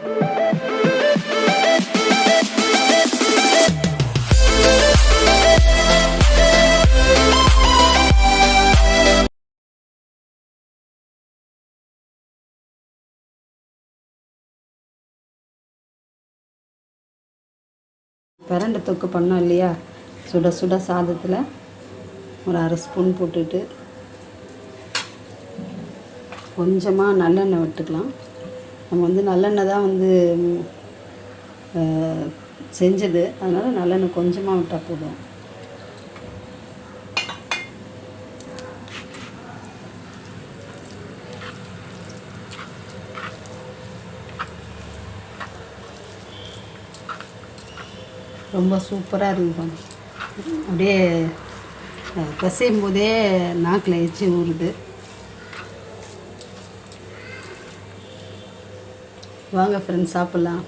பிரண்டை தொக்கு பண்ணோம் இல்லையா? சுட சுட சாதத்தில் ஒரு அரை ஸ்பூன் போட்டுட்டு கொஞ்சமாக நல்லெண்ணெய் விட்டுக்கலாம். நம்ம வந்து நல்லெண்ணெய் தான் வந்து செஞ்சது. அதனால் நல்லெண்ணெய் கொஞ்சமாக விட்டால் போதும். ரொம்ப சூப்பராக இருக்கும் அப்படியே பசையும் போதே நாக்கில் எச்சி ஊறுது. வாங்க ஃப்ரெண்ட்ஸ் சாப்பிட்லாம்.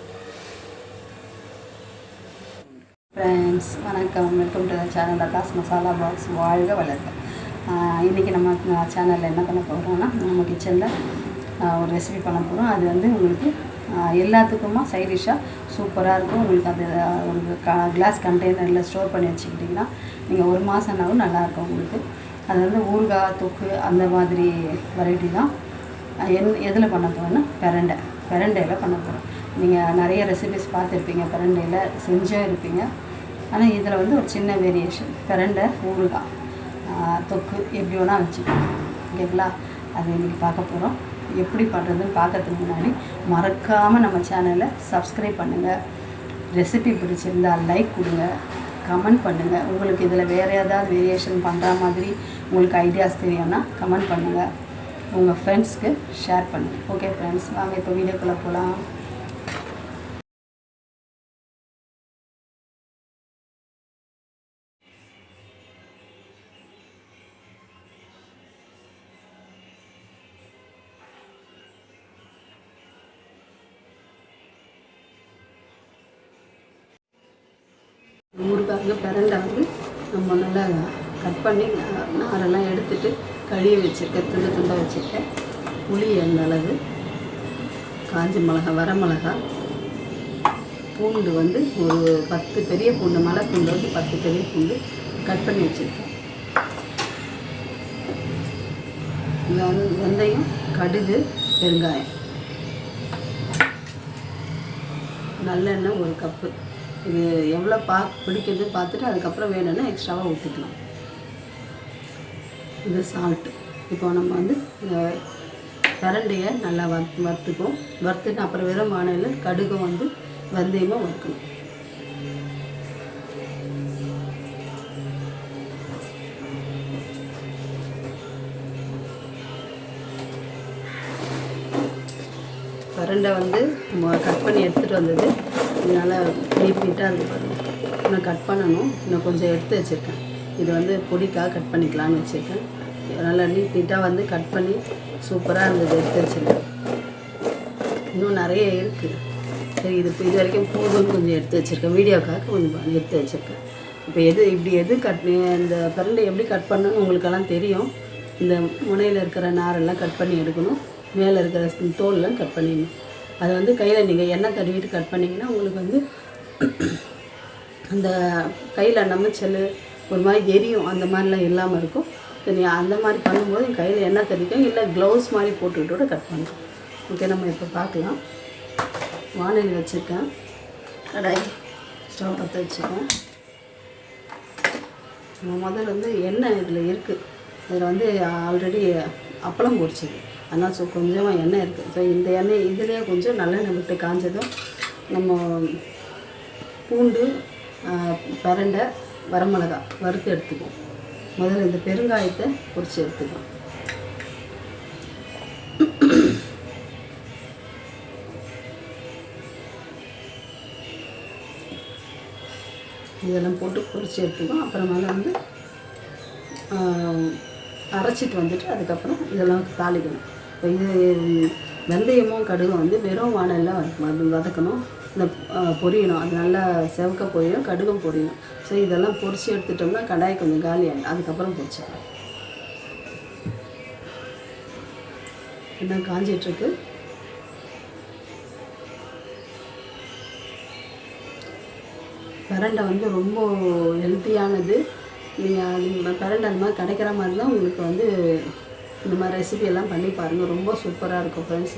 ஃப்ரெண்ட்ஸ் வணக்கம். Welcome to channel Latha's masala box வாழ்க வளர்க்க இன்றைக்கி நம்ம சேனலில் என்ன பண்ண போகிறோம்னா நம்ம கிச்சனில் ஒரு ரெசிபி பண்ண போகிறோம் அது வந்து உங்களுக்கு எல்லாத்துக்குமா சைட் டிஷ்ஷாக சூப்பராக இருக்கும். உங்களுக்கு அது உங்களுக்கு ஒரு க கிளாஸ் கண்டெய்னரில் ஸ்டோர் பண்ணி வச்சுக்கிட்டிங்கன்னா நீங்கள் ஒரு மாதம்னாலும் நல்லாயிருக்கும் உங்களுக்கு. அது வந்து ஊறுகாய் தொக்கு அந்த மாதிரி வெரைட்டி தான். என் எதில் பண்ண போகிறோன்னா பெரண்டை. பிரண்டையில் பண்ண போகிறோம். நீங்கள் நிறைய ரெசிபிஸ் பார்த்துருப்பீங்க பிரண்டையில் செஞ்சும் இருப்பீங்க. ஆனால் இதில் வந்து ஒரு சின்ன வேரியேஷன் பிரண்டை ஊறுகாய் தொக்கு எப்படி வேணால் வச்சுக்கலாம். ஓகேங்களா? அது இன்றைக்கி பார்க்க போகிறோம். எப்படி பண்ணுறதுன்னு பார்க்கறதுக்கு முன்னாடி மறக்காமல் நம்ம சேனலை சப்ஸ்கிரைப் பண்ணுங்கள் ரெசிபி பிடிச்சிருந்தால் லைக் கொடுங்க. கமெண்ட் பண்ணுங்கள் உங்களுக்கு இதில் வேறு ஏதாவது வேரியேஷன் பண்ணுற மாதிரி உங்களுக்கு ஐடியாஸ் தெரியும்னா கமெண்ட் பண்ணுங்கள் உங்கள் ஃப்ரெண்ட்ஸ்க்கு ஷேர் பண்ணுங்கள் ஓகே ஃப்ரெண்ட்ஸ் வாங்க இப்போ வீடியோக்குள்ளே போகலாம் ஊருக்காக பிரண்டை நம்ம நல்லா கட் பண்ணி நாரெல்லாம் எடுத்துட்டு கழுவி வச்சுருக்கேன் துண்டு துண்டாக வச்சுருக்கேன். புளி அந்த அளவு? காஞ்ச மிளகா வரமிளகா பூண்டு வந்து ஒரு பத்து பெரிய பூண்டு மலை பூண்டு வந்து பத்து பெரிய பூண்டு கட் பண்ணி வச்சுருக்கேன். வெந்- வெந்தயம் கடுகு பெருங்காயம். நல்லெண்ணெய் ஒரு கப்பு. இது எவ்வளோ பா பிடிக்கிறது பார்த்துட்டு அதுக்கப்புறம் வேணும்னா எக்ஸ்ட்ராவாக ஊற்றிக்கலாம் இது சால்ட்டு இப்போ நம்ம வந்து இந்த நல்லா வறுத்து வறுத்துக்கும் வறுத்துட்டு அப்புறம் வெறும் வானையில் கடுகும் வந்து வெந்தயமும் வறுக்கணும். கரண்டை வந்து நம்ம கட் பண்ணி எடுத்துகிட்டு வந்தது நல்லா நீட் நீட்டாக இருக்கு பாருங்கள் இன்னும் கட் பண்ணணும். இன்னும் கொஞ்சம் எடுத்து வச்சுருக்கேன். இது வந்து பொடிக்காக கட் பண்ணிக்கலாம்னு வச்சுருக்கேன். நல்லா நீட் நீட்டாக வந்து கட் பண்ணி சூப்பராக இருந்தது எடுத்து வச்சுருக்கேன். இன்னும் நிறைய இருக்குது சரி இது இது வரைக்கும் பூவும் கொஞ்சம் எடுத்து வச்சுருக்கேன். வீடியோக்காக கொஞ்சம் எடுத்து வச்சுருக்கேன். இப்போ எது இப்படி எது கட் இந்த பிரண்டை எப்படி கட் பண்ணணும்னு உங்களுக்கெல்லாம் தெரியும். இந்த முனையில் இருக்கிற நாரெல்லாம் கட் பண்ணி எடுக்கணும். மேலே இருக்கிற தோல்லாம் கட் பண்ணிடணும். அது வந்து கையில் நீங்கள் எண்ணெய் தடவிட்டு கட் பண்ணிங்கன்னா உங்களுக்கு வந்து அந்த கையில் நமைச்சல் ஒரு மாதிரி எரியும். அந்த மாதிரிலாம் இல்லாமல் இருக்கும். நீ அந்த மாதிரி பண்ணும்போது என் கையில் எண்ணெய் தடிக்கும் இல்லை க்ளவுஸ் மாதிரி போட்டுக்கிட்டு கூட கட் பண்ணுறோம் ஓகே நம்ம இப்போ பார்க்கலாம் வானொலி வச்சுருக்கேன். கடாய் ஸ்டவ் பற்ற வச்சுருக்கேன். நம்ம முதல்ல வந்து எண்ணெய் இதில் இருக்குது இதில் வந்து ஆல்ரெடி அப்பளம் பொரிச்சிது. அதனால் ஸோ கொஞ்சமாக எண்ணெய் இருக்குது ஸோ இந்த எண்ணெய் இதுலேயே கொஞ்சம் நல்லெண்ணெய் விட்டு காஞ்சதும் நம்ம பூண்டு பரண்டை பிரண்டை வரமிளகா வறுத்து எடுத்துக்குவோம். முதல்ல இந்த பெருங்காயத்தை பொரிச்சு எடுத்துக்குவோம் இதெல்லாம் போட்டு பொரிச்சு எடுத்துக்குவோம். அப்புறமேல வந்து ஆஹ், அரைச்சிட்டு வந்துட்டு அதுக்கப்புறம் இதெல்லாம் தாளிக்கணும். இப்போ இது வெந்தயமும் கடுகும் வந்து வெறும் வானலில் வதக்கணும். இந்த பொரியணும். அது நல்லா செவக்க பொரியணும் கடுகும் பொரியணும். ஸோ இதெல்லாம் பொரிச்சு எடுத்துட்டோம்னா கடாய் கொஞ்சம் காலி ஆகிடும் அதுக்கப்புறம் பொரிச்சிடலாம் எல்லாம் காஞ்சிட்ருக்கு? பரண்டை வந்து ரொம்ப ஹெல்த்தியானது நீங்கள் அது பரண்டை அந்த மாதிரி கிடைக்கிற மாதிரி தான் உங்களுக்கு வந்து இந்த மாதிரி ரெசிபியெல்லாம் பண்ணி பாருங்கள் ரொம்ப சூப்பராக இருக்கும் ஃப்ரெண்ட்ஸ்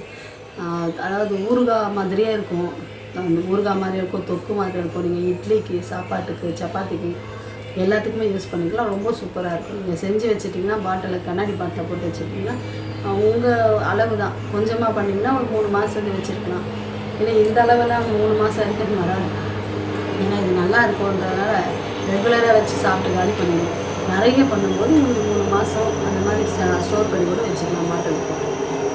அதாவது ஊறுகாய் மாதிரியே இருக்கும். அந்த ஊறுகாய் மாதிரி இருக்கும் தொக்கு மாதிரி இருக்கும். நீங்கள் இட்லிக்கு சாப்பாட்டுக்கு சப்பாத்திக்கு எல்லாத்துக்குமே யூஸ் பண்ணிக்கலாம். ரொம்ப சூப்பராக இருக்கும். நீங்கள் செஞ்சு வச்சுட்டிங்கன்னா பாட்டிலில் கண்ணாடி பாட்டில் போட்டு வச்சுட்டிங்கன்னா உங்கள் அளவு தான் கொஞ்சமாக பண்ணிங்கன்னா ஒரு மூணு மாதத்துக்கு வச்சுருக்கலாம். ஏன்னா இந்த அளவெல்லாம் மூணு மாதம் இருக்கிறது வராது. ஏன்னா இது நல்லா இருக்கும்ன்றதுனால ரெகுலராக வச்சு சாப்பிட்டு காலி பண்ணிடுவோம் நிறைய பண்ணும்போது உங்களுக்கு மூணு மாதம் அந்த மாதிரி ஸ்டோர் பண்ணி கூட வச்சுக்கலாம் மாட்டுக்கு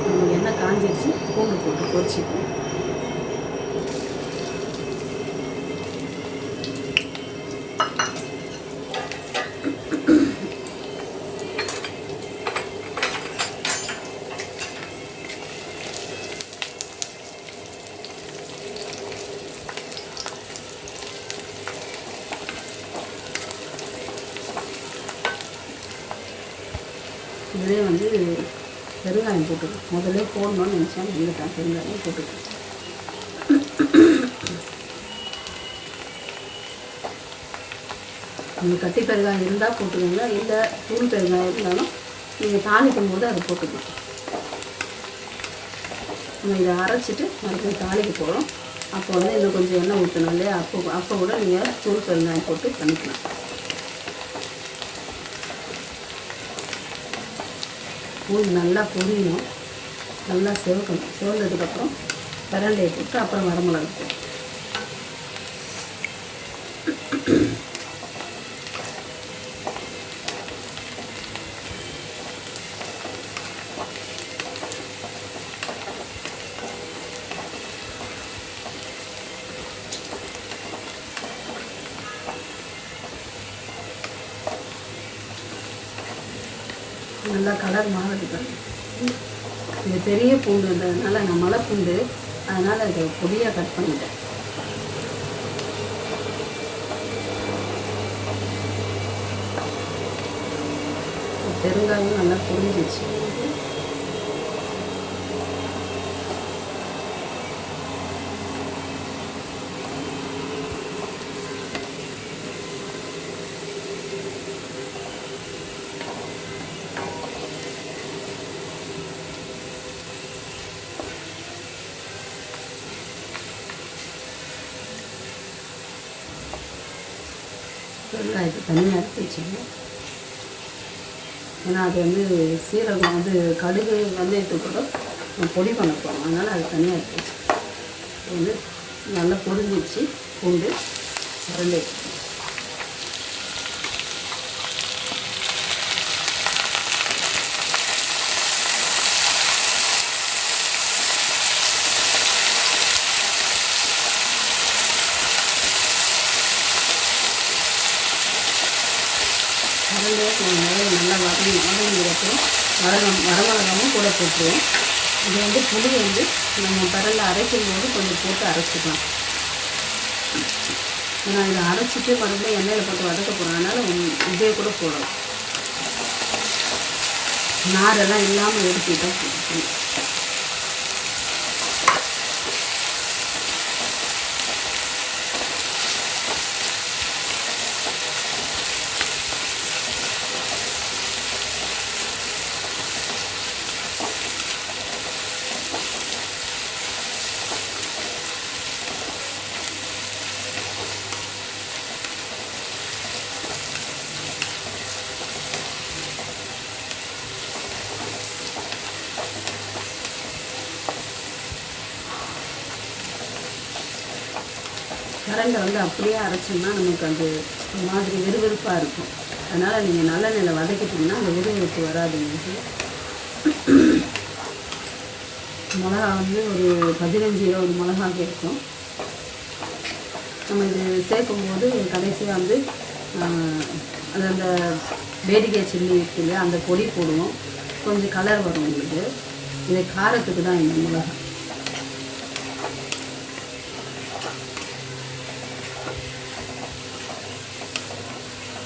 உங்களுக்கு என்ன காஞ்சிடுச்சு பூண்டு போட்டு பொரிச்சிக்கணும் இதிலே வந்து பெருங்காயம் போட்டுக்கணும் முதல்ல போடணும்னு நினச்சேன் வந்துட்டேன் பெருங்காயம் போட்டுக்கணும் நீங்கள் கட்டி பெருங்காயம் இருந்தால் போட்டுக்கோங்க. இல்லை தூள் பெருங்காயம் இருந்தாலும் நீங்கள் தாளிக்கும் போது அதை போட்டுக்கணும். நம்ம இதை அரைச்சிட்டு மறுபடியும் தாளிக்க போகிறோம் அப்போ வந்து இன்னும் கொஞ்சம் எண்ணெய் ஊற்றணும் இல்லையா? அப்போ அப்போ கூட நீங்கள் தூள் பெருங்காயம் போட்டு பண்ணிக்கலாம். பூண்டு நல்லா பொரியணும் நல்லா செவக்கணும். செவந்ததுக்கப்புறம் பிரண்டையை போட்டு அப்புறம் வரமிளகு போட்டு. நல்லா கலர் மாறுது இது பெரிய பூண்டுன்றதுனால நான் மலை பூண்டு அதனால் இதை பொடியாக கட் பண்ணிட்டேன். பெருங்காயம் நல்லா பொரிஞ்சிச்சு வெங்காயத்தை தனியாக எடுத்து வச்சுக்கணும் ஏன்னா அது வந்து சீரகம் வந்து கடுகு வெந்தயத்துக்கு கூட பொடி பண்ண போகிறோம் அதனால் அது தனியாக எடுத்து வச்சுக்கணும் வந்து நல்லா பொரிஞ்சிச்சு பூண்டு ரெண்டு கரண்டே மிளகு நல்லா வதங்கி வதங்கினதுக்கப்புறம் வரகம் வரமிளகாவும் கூட போட்டுருவோம். இது வந்து புளி வந்து நம்ம பரலில் அரைக்கும் போது கொஞ்சம் போட்டு அரைச்சிக்கலாம். நான் இதை அரைச்சிட்டு மறுபடியும் எண்ணெயில் போட்டு வதக்க போகிறேன் அதனால் இதே கூட போடலாம். நாரெல்லாம் இல்லாமல் எடுத்துக்கிட்டா போதும். வந்து அப்படியே அரைச்சோம்னா நமக்கு அது மாதிரி விறுவிறுப்பாக இருக்கும். அதனால் நீங்கள் நல்ல நிலை வதக்கிட்டிங்கன்னா அந்த வெறுவெறுப்பு வராது மிளகா வந்து ஒரு பதினஞ்சு இருபது மிளகா இருக்கும். நம்ம இது சேர்க்கும்போது கடைசியாக வந்து ஆஹ், அது அந்த வேடிக்கை சில்லி இருக்கு இல்லையா அந்த பொடி போடுவோம். கொஞ்சம் கலர் வரும் உங்களுக்கு. இது காரத்துக்கு தான் இந்த மிளகா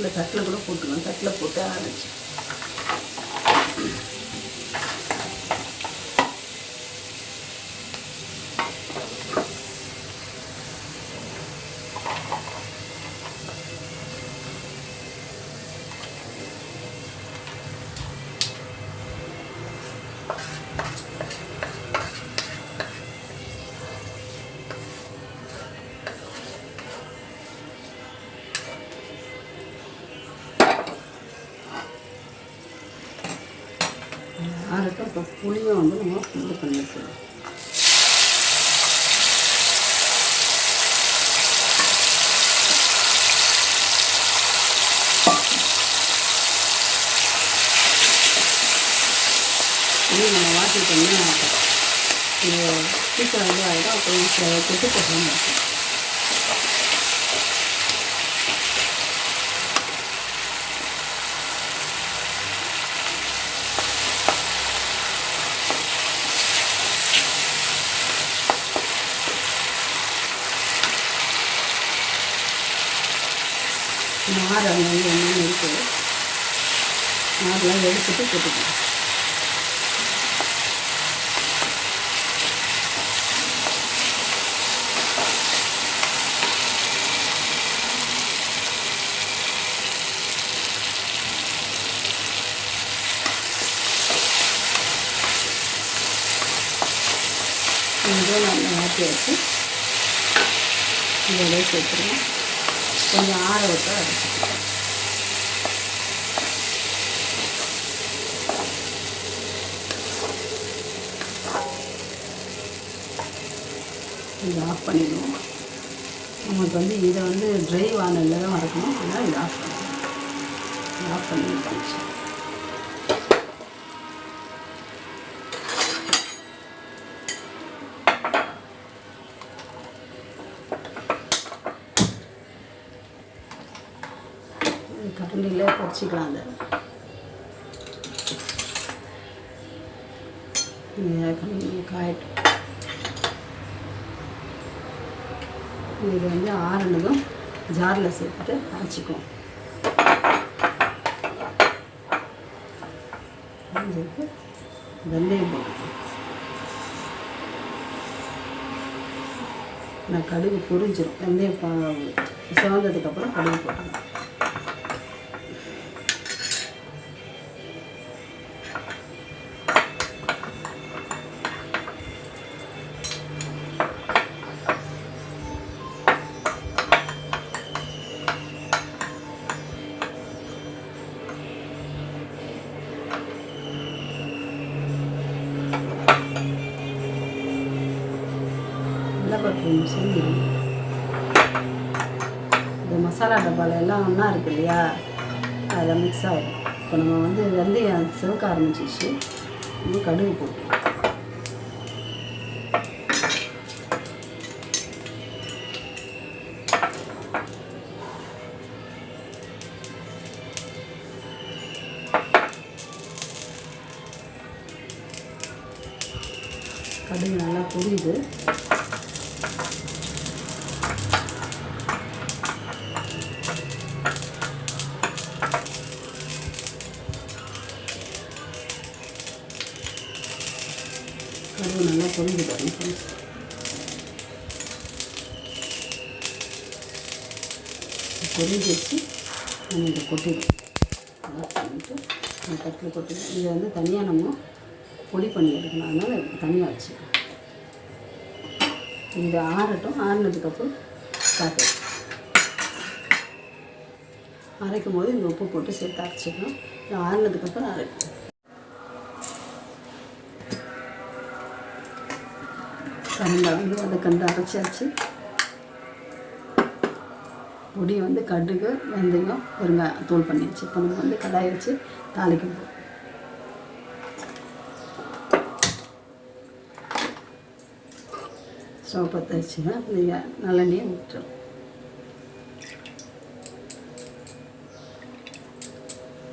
இல்லை தட்டில் கூட போட்டுக்கலாம். தட்டில் போட்டு அரைச்சி இது பண்ணிக்கலாம் வச்சுக்கலாம் புளி நம்ம வாட்டிட்டோம்னா இது சீக்கிரம் இது ஆகிடும் அப்புறம் கெட்டு போகாமல் இருக்கும் நார் அங்கே வந்து என்னென்னு இருக்குது நார்லாம் எடுத்துட்டு போட்டுக்கலாம் கொஞ்சம் நல்லா மாற்றி வச்சு இதோட சேர்த்துருவோம் கொஞ்சம் ஆற விட்டு அரைச்சிக்கலாம் இதை ஆஃப் பண்ணிடுவோம் நமக்கு வந்து இதை வந்து ட்ரை வானலில் தான் வறுக்கணும் அதனால் இதை ஆஃப் பண்ணிடுவோம் ஆஃப் பண்ணி பண்ணிச்சு கரண்டியில் பொரிச்சிக்கலாம் அதை. காயட்டும். இது வந்து ஆறுனதும் ஜாரில் சேர்த்துட்டு அரைச்சிக்குவோம். அரைஞ்சிட்டு வெந்தயம் நான் கடுகு பொரிஞ்சிடும் வெந்தயம் சிவந்ததுக்கப்புறம் கடுகு போட்டுக்கணும் இருக்கு இல்லையா? அதில் மிக்ஸ் ஆகிடும் இப்போ நம்ம வந்து வெந்தயம் சிவக்க ஆரம்பிச்சிச்சு இன்னும் கடுகு போட்டு. கடுகு நல்லா புரியுது. தட்டில் கொட்டிடும் இதை வந்து தனியாக நம்ம பொடி பண்ணி எடுக்கணும். அதனால் தனியாக வச்சுக்கணும். இது ஆறட்டும். ஆறினதுக்கப்புறம் காட்டு அரைக்கும் போது இந்த உப்பு போட்டு சேர்த்து அரைச்சிக்கணும் இது ஆறினதுக்கப்புறம் அரைக்கும் கரண்டை வந்து அதை கண்டு அரைச்சாச்சு. பொடி வந்து கடுகு வெந்தயம் பெருங்காயம் தூள் பண்ணிடுச்சு இப்போ நம்ம வந்து கடாய் வச்சு தாளிக்க போகிறோம் ஸ்டவ் பற்ற வச்சுங்க. நீங்கள் நல்லெண்ணெயை விட்டுரும்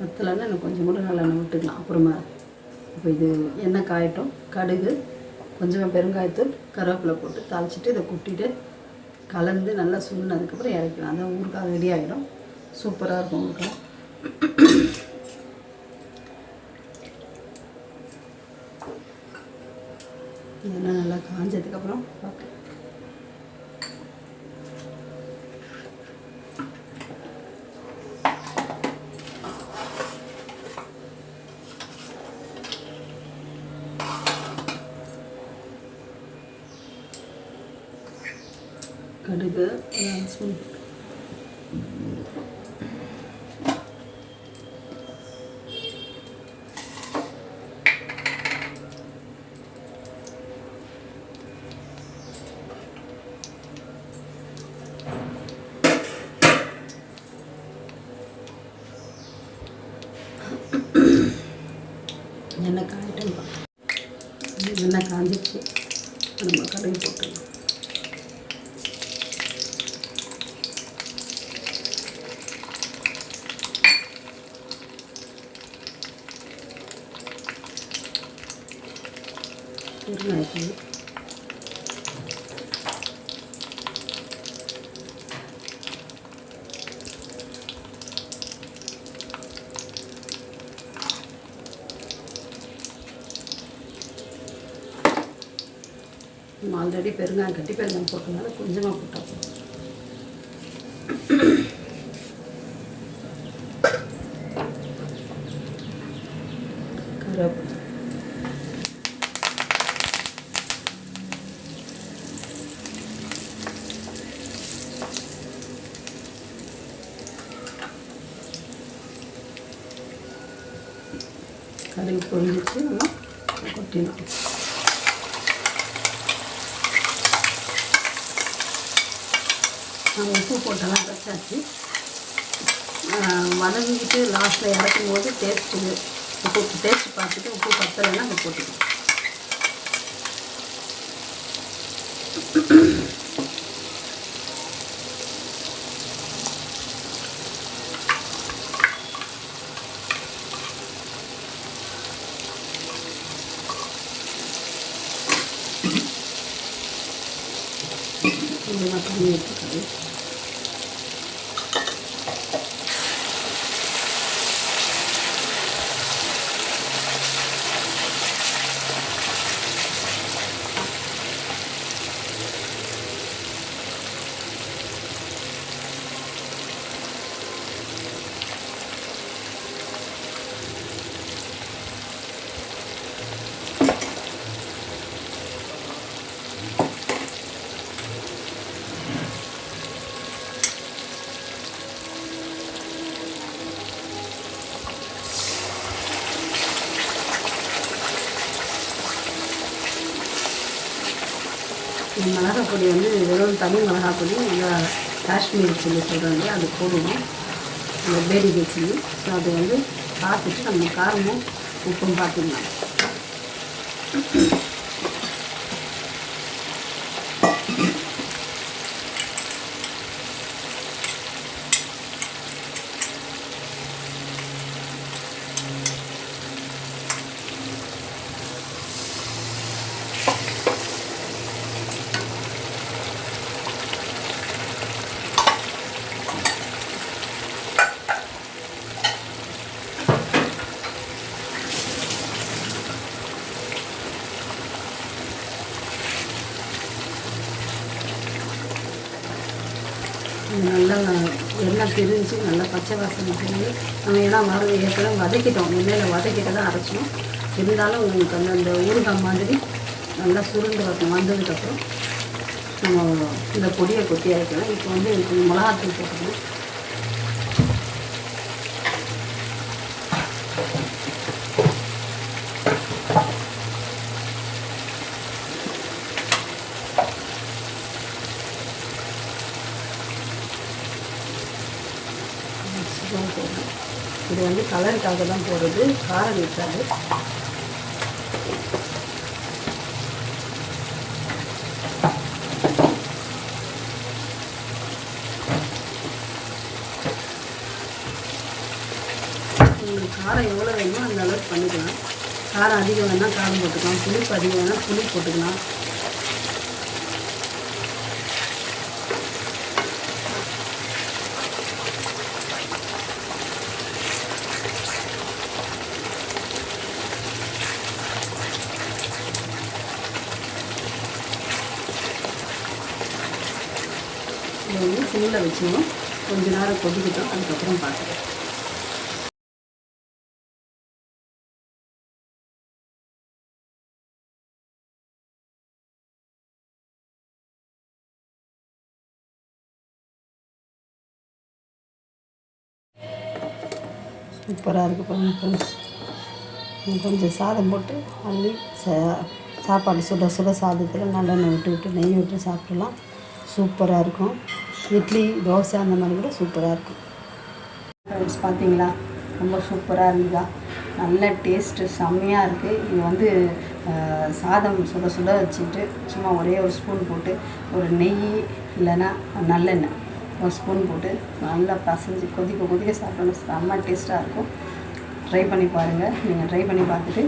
பத்தலைன்னா இன்னும் கொஞ்சம் கூட நல்லெண்ணெய் விட்டுக்கலாம். அப்புறமா இப்போ இது எண்ணெய் காயட்டும். கடுகு கொஞ்சமாக பெருங்காயத்தூள் கருவேப்பிலை போட்டு தாளிச்சிட்டு இதை குட்டிட்டு கலந்து நல்லா சுண்ணதுக்கப்புறம் இறக்கலாம் அதான் ஊறுகாய் ரெடி ஆகிடும். சூப்பராக இருக்கும் ஊறுகாய். இதெல்லாம் நல்லா காஞ்சதுக்கப்புறம் பார்க்கலாம். கடுகு ஒரு ஸ்பூன் எண்ணெய் காயிட்டுன்னு எண்ணெய் காஞ்சிச்சு நம்ம கடுகு போட்டுடலாம் பெருங்காயத்தூள் நம்ம ஆல்ரெடி பெருங்காயம் கட்டி பெருங்காயம் போட்டதுனால கொஞ்சமாக போட்டோம் போதும் கருவேப்பிலை கடுகு பொரிஞ்சிச்சு நல்லா கொட்டிடணும். நாங்கள் உப்பு போட்டெல்லாம் வச்சாச்சு வதங்கிக்கிட்டு லாஸ்ட்டில் இறக்கும் போது டேஸ்ட்டு உப்பு டேஸ்ட் பார்த்துட்டு உப்பு பத்தலைன்னா அதை போட்டுக்கணும் இது மிளகாய் பொடி வந்து வெறும் தனி மிளகாய் பொடி காஷ்மீர் சில்லி சொல்கிறாங்க அது போடுவோம் இந்த பேரிகை சில்லி ஸோ அது வந்து பார்த்துட்டு நம்ம காரமும் உப்பும் பார்த்துக்கலாம். நல்லா எண்ணெய் பிரிஞ்சு நல்லா பச்சை வாசனை பிரிஞ்சு நம்ம ஏன்னா மறு ஏற்கனவே வதக்கிட்டோம். எண்ணெயில் வதக்கிட்டு தான் அரைச்சோம். இருந்தாலும் உங்களுக்கு அந்த அந்த ஊறுகாய் மாதிரி நல்லா சுருண்டு வரணும். வந்ததுக்கப்புறம் நம்ம இந்த பொடியை கொட்டி அரைக்கலாம். இப்போ வந்து கொஞ்சம் மிளகாத்தூள் போட்டுக்கணும் தான் போடுறோம் இது வந்து கலருக்காக தான் போடுறது. காரம் இருக்காது. உங்களுக்கு காரம் எவ்வளோ வேணுமோ அந்த அளவுக்கு பண்ணிக்கலாம். காரம் அதிகம் வேணால் காரம் போட்டுக்கலாம். புளிப்பு அதிகம் வேணால் புளி போட்டுக்கலாம். இது வந்து சிம்மில் வச்சுக்கணும். கொஞ்ச நேரம் கொதிக்கிட்டோம். அதுக்கப்புறம் பார்க்கலாம். சூப்பராக இருக்குது பாருங்கள் ஃப்ரெண்ட்ஸ் கொஞ்சம் சாதம் போட்டு அள்ளி சா சாப்பாடு சுட சுட சாதத்தில் நல்லெண்ணெய் விட்டு விட்டு நெய் விட்டு சாப்பிடலாம். சூப்பராக இருக்கும். இட்லி தோசை அந்த மாதிரி கூட சூப்பராக இருக்கும். ஃப்ரெண்ட்ஸ் பார்த்தீங்களா? ரொம்ப சூப்பராக இருந்ததா? நல்ல டேஸ்ட்டு செம்மையாக இருக்குது இது வந்து சாதம் சுட சுட வச்சுட்டு சும்மா ஒரே ஒரு ஸ்பூன் போட்டு ஒரு நெய் இல்லைன்னா நல்லெண்ணெய் ஒரு ஸ்பூன் போட்டு நல்லா பசைஞ்சு கொதிக்க கொதிக்க சாப்பிடணும் செம்ம டேஸ்ட்டாக இருக்கும். ட்ரை பண்ணி பாருங்கள் நீங்கள் ட்ரை பண்ணி பார்த்துட்டு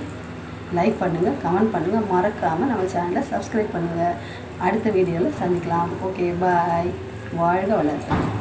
லைக் பண்ணுங்கள் கமெண்ட் பண்ணுங்கள் மறக்காமல் நம்ம சேனலை சப்ஸ்கிரைப் பண்ணுங்கள் அடுத்த வீடியோவில் சந்திக்கலாம். ஓகே பாய் வாழ்க வளர்க்க